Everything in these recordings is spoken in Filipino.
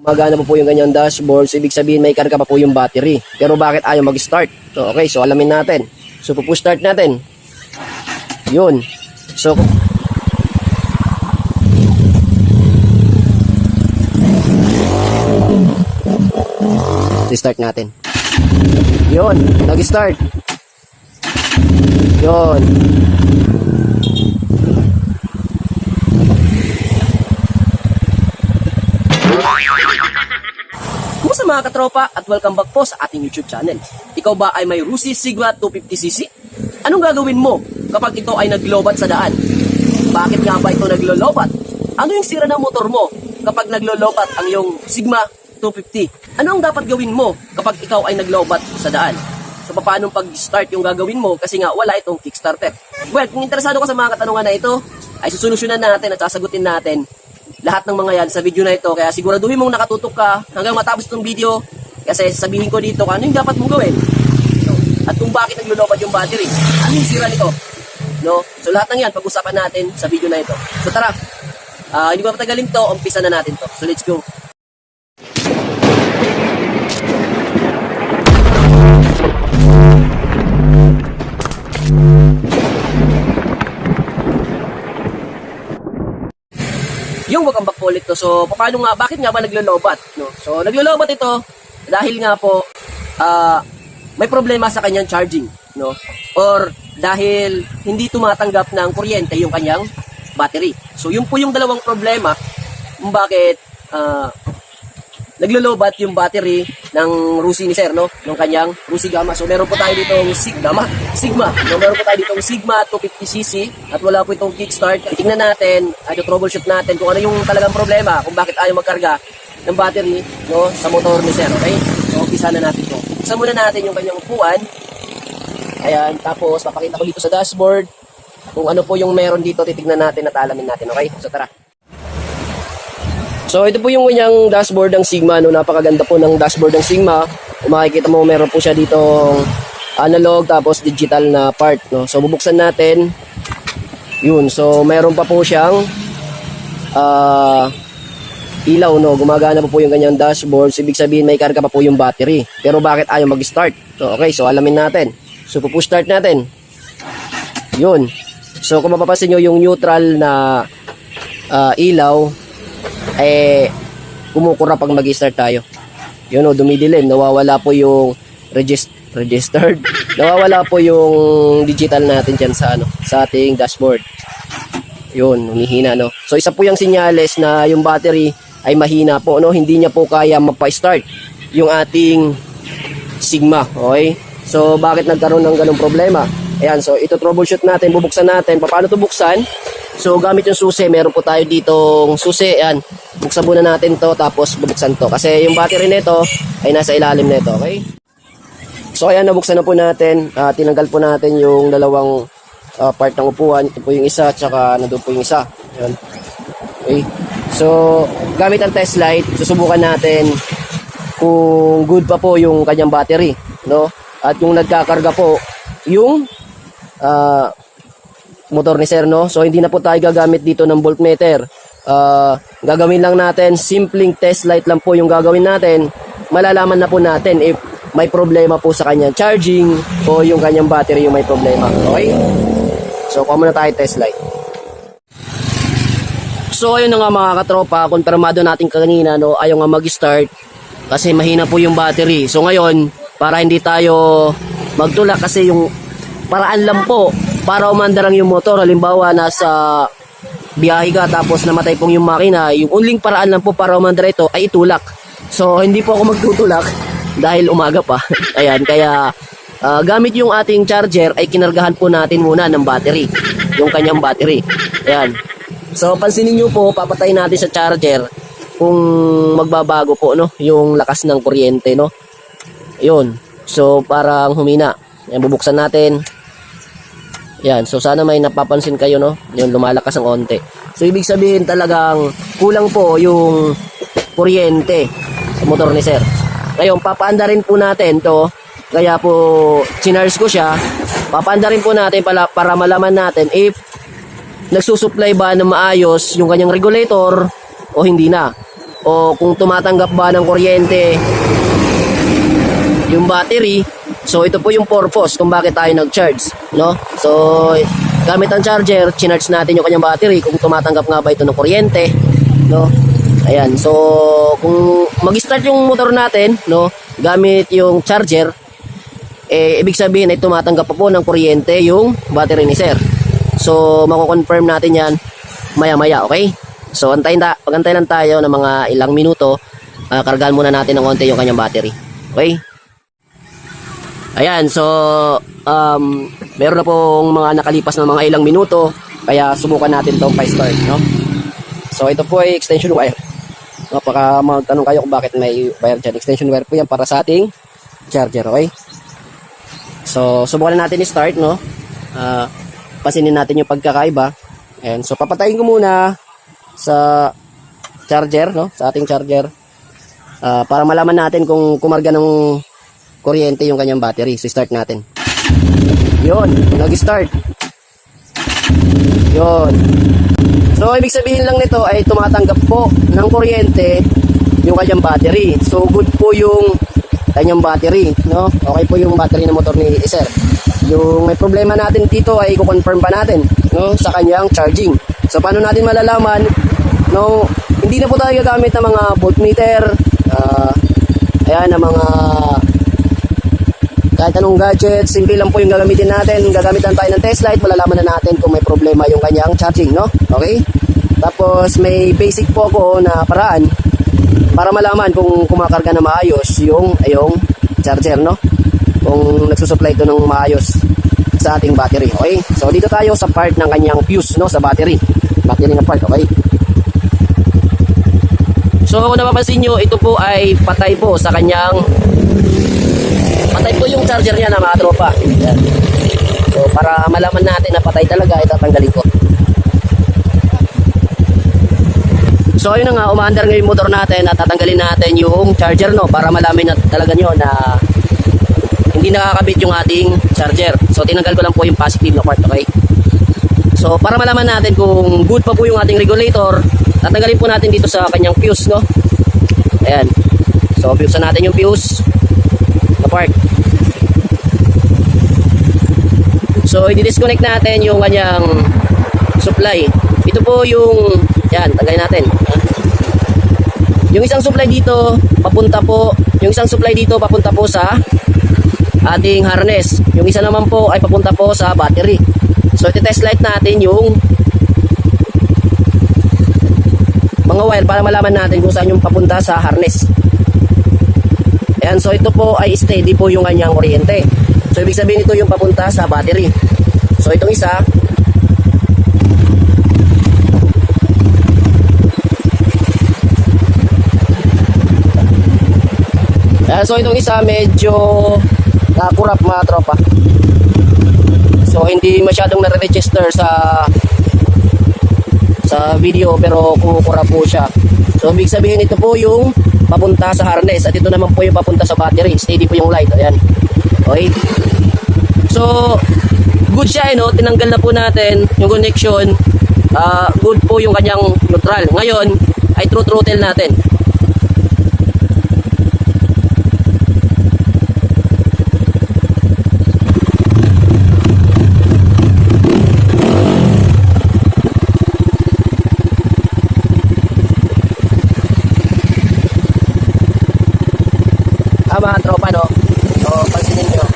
Gumagana pa po yung kanyang dashboard. So, ibig sabihin may karga pa po yung battery. Pero bakit ayaw mag-start? So, okay. So, alamin natin. So, pupush start natin. Yun. So, start natin. Yun. Nag-start. Yun. Mga katropa at welcome back po sa ating YouTube channel. Ikaw ba ay may Rusi Sigma 250cc? Anong gagawin mo kapag ito ay naglobat sa daan? Bakit nga ba ito naglolobat? Ano yung sira ng motor mo kapag naglolobat ang iyong Sigma 250? Ano ang dapat gawin mo kapag ikaw ay naglobat sa daan? So paano pag-start yung gagawin mo kasi nga wala itong kickstarter? Well, kung interesado ka sa mga katanungan na ito, ay susolusyonan natin at sasagutin natin lahat ng mga yan sa video na ito. Kaya siguraduhin mong nakatutok ka hanggang matapos itong video kasi sabihin ko dito kung ano yung dapat mong gawin. No? At kung bakit naglulopad yung battery. Ano yung sira nito? No? So lahat ng yan pag-usapan natin sa video na ito. So tara, ah, hindi ko patagalin to, umpisa na natin to. So let's go. Wag ang back ulit to. So, paano nga, bakit nga ba naglolobat? No? So, naglolobat ito dahil nga po, ah, may problema sa kanyang charging. No? Or dahil hindi tumatanggap ng kuryente yung kanyang battery. So, yun po yung dalawang problema kung bakit ah, naglolobat yung battery ng Rusi ni Sir, no? Ng kanyang Rusi Gamma. So, meron po tayo dito Sigma. Sigma. No, meron po tayo dito Sigma 250cc at wala po itong kickstart. Tingnan natin, at troubleshoot natin kung ano yung talagang problema, kung bakit ayaw magkarga ng battery, no? Sa motor ni Sir, okay? So, umpisa na natin to. Umpisa muna natin yung kanyang upuan. Ayan, tapos papakita ko dito sa dashboard kung ano po yung meron dito, titignan natin at alamin natin, okay? So, tara. So ito po yung kanyang dashboard ng Sigma no napakaganda po ng dashboard ng Sigma. Kung makikita mo meron po siya dito analog tapos digital na part no. So bubuksan natin. Yun, so meron pa po siyang ah ilaw no, gumagana pa po yung kanyang dashboard. So, ibig sabihin may karga pa po yung battery. Pero bakit ayaw mag-start? So okay, so alamin natin. So pupush start natin. Yun. So kung mapapansin nyo yung neutral na ah, ilaw eh kumukura pag mag-start tayo. Yun o, dumidilim. Nawawala po yung regist registered. Nawawala po yung digital natin dyan sa, ano, sa ating dashboard. Yun, humihina, no? So, isa po yung sinyales na yung battery ay mahina po, no? Hindi niya po kaya mapa-start yung ating Sigma, okay? So, bakit nagkaroon ng ganong problema? Ayan, so ito troubleshoot natin, bubuksan natin. Paano ito buksan? So, gamit yung susi, meron po tayo ditong susi, ayan. Buksan natin to tapos bubuksan to. Kasi yung battery nito ay nasa ilalim nito, okay? So, ayan, nabuksan na po natin. Ah, tinanggal po natin yung dalawang ah, part ng upuan. Ito po yung isa, tsaka nandun po yung isa. Ayan. Okay. So, gamit ang test light, susubukan natin kung good pa po yung kanyang battery, no? At yung nagkakarga po yung ah, motor ni Sir, no? So, hindi na po tayo gagamit dito ng voltmeter. Ah, gagawin lang natin, simpleng test light lang po yung gagawin natin. Malalaman na po natin if may problema po sa kanyang charging o yung kanyang battery yung may problema. Okay? So, kuha muna tayo test light. So, ayun na nga mga katropa, konfirmado natin kanina, no, ayaw nga mag-start kasi mahina po yung battery. So, ngayon, para hindi tayo magtulak kasi yung paraan lang po para umandarang yung motor. Halimbawa, nasa biyahe ka tapos namatay pong yung makina, yung uling paraan lang po para umandar ito ay itulak. So, hindi po ako magtutulak dahil umaga pa. Ayan, kaya ah, gamit yung ating charger ay kinargahan po natin muna ng battery. Yung kanyang battery. Ayan. So, pansinin nyo po, papatayin natin sa charger kung magbabago po, no? Yung lakas ng kuryente, no? Yun. So, parang humina. Ayan, bubuksan natin. Yan, so sana may napapansin kayo, no? Yung lumalakas ang onte. So, ibig sabihin talagang kulang po yung kuryente sa motor ni Sir. Ngayon, papaanda rin po natin to. Kaya po, chinarge ko siya. Papaanda rin po natin para, para malaman natin if nagsusupply ba ng maayos yung kanyang regulator o hindi na. o kung tumatanggap ba ng kuryente yung battery. So ito po yung purpose kung bakit tayo nag-charge, no? So gamit ang charger, chinarge natin yung kanyang battery kung tumatanggap nga ba ito ng kuryente, no? Ayan, so kung mag-start yung motor natin, no, gamit yung charger, eh ibig sabihin ay tumatanggap pa po ng kuryente yung battery ni sir. So mako-confirm natin 'yan maya-maya, okay? So antayin ta, pagantay lang tayo ng mga ilang minuto, ah, kargahan muna natin ng konti yung kanyang battery. Okay? Ayan, so um, meron na pong mga nakalipas na mga ilang minuto, kaya subukan natin itong pa-start, no? So ito po ay extension wire. No, magtanong kayo kung bakit may wire dyan. Extension wire po yan para sa ating charger, okay? So subukan na natin i-start, no? Ah, pasinin natin yung pagkakaiba. Ayan, so papatayin ko muna sa charger, no? Sa ating charger. Ah, para malaman natin kung kumarga ng kuryente yung kanyang battery. So start natin. Yun, nag-start. Yun. So ibig sabihin lang nito ay tumatanggap po ng kuryente yung kanyang battery. So good po yung kanyang battery, no? Okay po yung battery ng motor ni sir. Yung may problema natin dito ay i-confirm pa natin, no, sa kanyang charging. So paano natin malalaman no hindi na po tayo gagamit ng mga voltmeter, ah ayan, ng mga kahit anong gadget, simple lang po yung gagamitin natin. Gagamitan tayo ng test light, malalaman na natin kung may problema yung kanyang charging, no? Okay? Tapos may basic po ako na paraan para malaman kung kumakarga na maayos yung ayong charger, no? Kung nagsusupply ito ng maayos sa ating battery, okay? So dito tayo sa part ng kanyang fuse, no? Sa battery. Battery na part, okay? So kung napapansin nyo, ito po ay patay po sa kanyang patay po yung charger niya na mga tropa. So para malaman natin na patay talaga, itatanggalin ko. So ayun na nga, umaandar ngayon motor natin at tatanggalin natin yung charger no para malaman na talaga nyo na hindi nakakabit yung ating charger. So tinanggal ko lang po yung positive na part, okay? So para malaman natin kung good pa po yung ating regulator, tatanggalin po natin dito sa kanyang fuse, no? Ayan. So fuse na natin yung fuse na part. So i-disconnect natin yung kanyang supply. Ito po yung yan, tanggalin natin. Yung isang supply dito papunta po, yung isang supply dito papunta po sa ating harness. Yung isa naman po ay papunta po sa battery. So iti-test light natin yung mga wire para malaman natin kung saan yung papunta sa harness. Ayan, so ito po ay steady po yung kanyang kuryente. So ibig sabihin ito yung papunta sa battery. So itong isa, Ayan, so itong isa medyo nakurap mga tropa. So hindi masyadong nare-register sa sa video pero kumukura po siya. So ibig sabihin ito po yung papunta sa harness at ito naman po yung papunta sa battery. Steady po yung light. Ayan. Okay. So good siya eh, no? Tinanggal na po natin yung connection. Ah, good po yung kanyang neutral. Ngayon ay true throttle natin. Mga tropa, no? So, pansinin nyo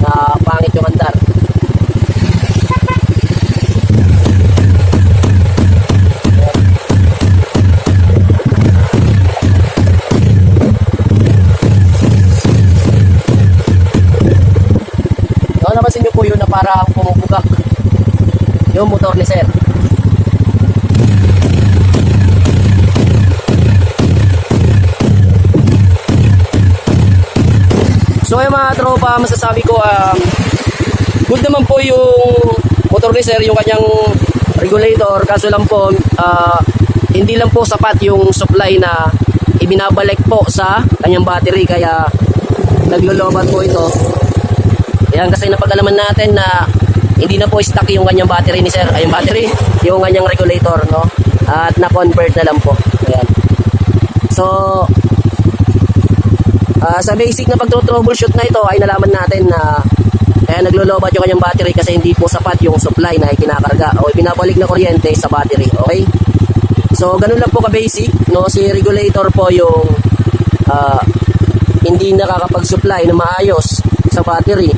na pangit yung andar. So, napansin nyo po yun na parang pumupugak yung motor ni Sir. Yung mga tropa, masasabi ko, um, good naman po yung motor sir, yung kanyang regulator. Kaso lang po, ah, hindi lang po sapat yung supply na ibinabalik po sa kanyang battery. Kaya naglolobat po ito. Yan kasi napag-alaman natin na hindi na po stock yung kanyang battery ni sir. Ay, yung battery, yung kanyang regulator, no? At na-convert na lang po. Ayan. So, ah, sa basic na pagtro-troubleshoot na ito ay nalaman natin na kaya naglo-lobat yung kanyang battery kasi hindi po sapat yung supply na ikinakarga o pinapalik na kuryente sa battery. Okay? So, ganun lang po ka-basic. No? Si regulator po yung ah, hindi nakakapag-supply na maayos sa battery.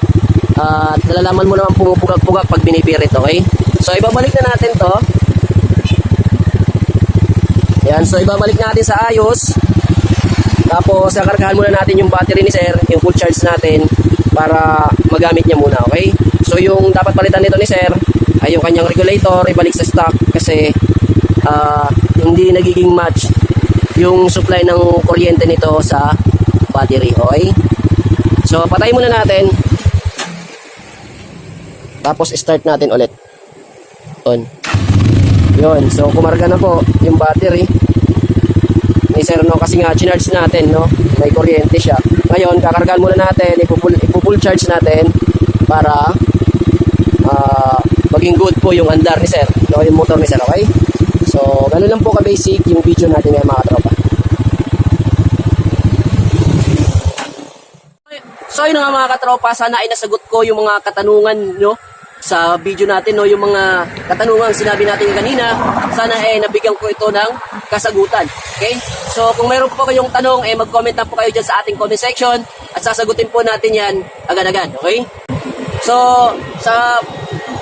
At nalalaman mo naman pumupugak-pugak pag binipirit. Okay? So, ibabalik na natin to. Yan, so ibabalik natin sa ayos. Tapos, kakargahan muna natin yung battery ni sir, yung full charge natin para magamit niya muna, okay? So, yung dapat palitan nito ni sir ay yung kanyang regulator, ibalik sa stock kasi ah, hindi nagiging match yung supply ng kuryente nito sa battery, okay? So, patay muna natin. Tapos, start natin ulit. On. Yun, so kumarga na po yung battery ni Sir no kasi nga charge natin no? May kuryente siya. Ngayon kakargahan muna natin ipupull charge natin para ah, maging good po yung andar ni Sir no? Yung motor ni Sir okay? So ganun lang po ka basic yung video natin ngayon mga tropa. So yun nga mga katropa, sana ay nasagot ko yung mga katanungan nyo sa video natin, no? yung mga katanungan sinabi natin kanina, sana eh nabigyan ko ito ng kasagutan. Okay? So kung mayroon po kayong tanong, eh mag-comment lang po kayo dyan sa ating comment section at sasagutin po natin yan agad-agad. Okay? So, sa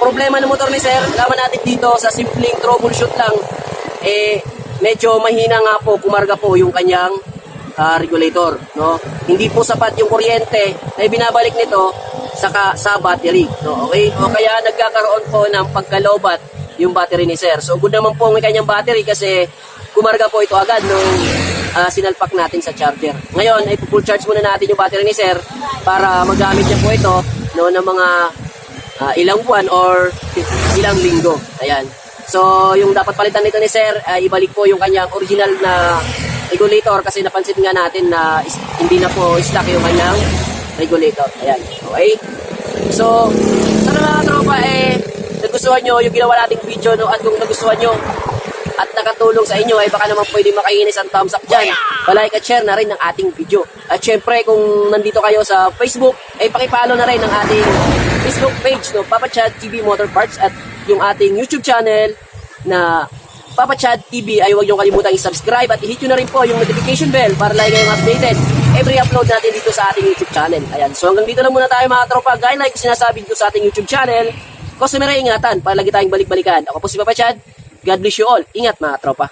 problema ng motor ni Sir, laman natin dito sa simpleng troubleshoot lang, eh, medyo mahina nga po, kumarga po yung kanyang ah, regulator, no? Hindi po sapat yung kuryente na ibinabalik nito sa ka, sa battery, no? Okay? O kaya nagkakaroon po ng pagkalobat yung battery ni Sir. So good naman po ang kanyang battery kasi kumarga po ito agad nung ah, sinalpak natin sa charger. Ngayon, ay full charge muna natin yung battery ni Sir para magamit niya po ito no ng mga ah, ilang buwan or ilang linggo. Ayan. So, yung dapat palitan nito ni Sir, ay ibalik po yung kanyang original na regulator kasi napansin nga natin na hindi na po stock yung kanyang regulator. Ayan. Okay? So, sana mga tropa eh, nagustuhan nyo yung ginawa nating video no, at kung nagustuhan nyo at nakatulong sa inyo ay baka naman pwede makainis ang thumbs up dyan. Palike at share na rin ng ating video. At syempre kung nandito kayo sa Facebook, ay pakipalo na rin ng ating Facebook page, no, Papa Chad TV Motor Parts at yung ating YouTube channel na Papa Chad TV ay huwag niyong kalimutang i-subscribe at i-hit nyo na rin po yung notification bell para lagi kayong updated every upload natin dito sa ating YouTube channel. Ayan, so hanggang dito na muna tayo mga tropa. Gaya like sinasabi dito sa ating YouTube channel, customer ingatan para lagi tayong balik-balikan. Ako po si Papa Chad. God bless you all. Ingat mga tropa.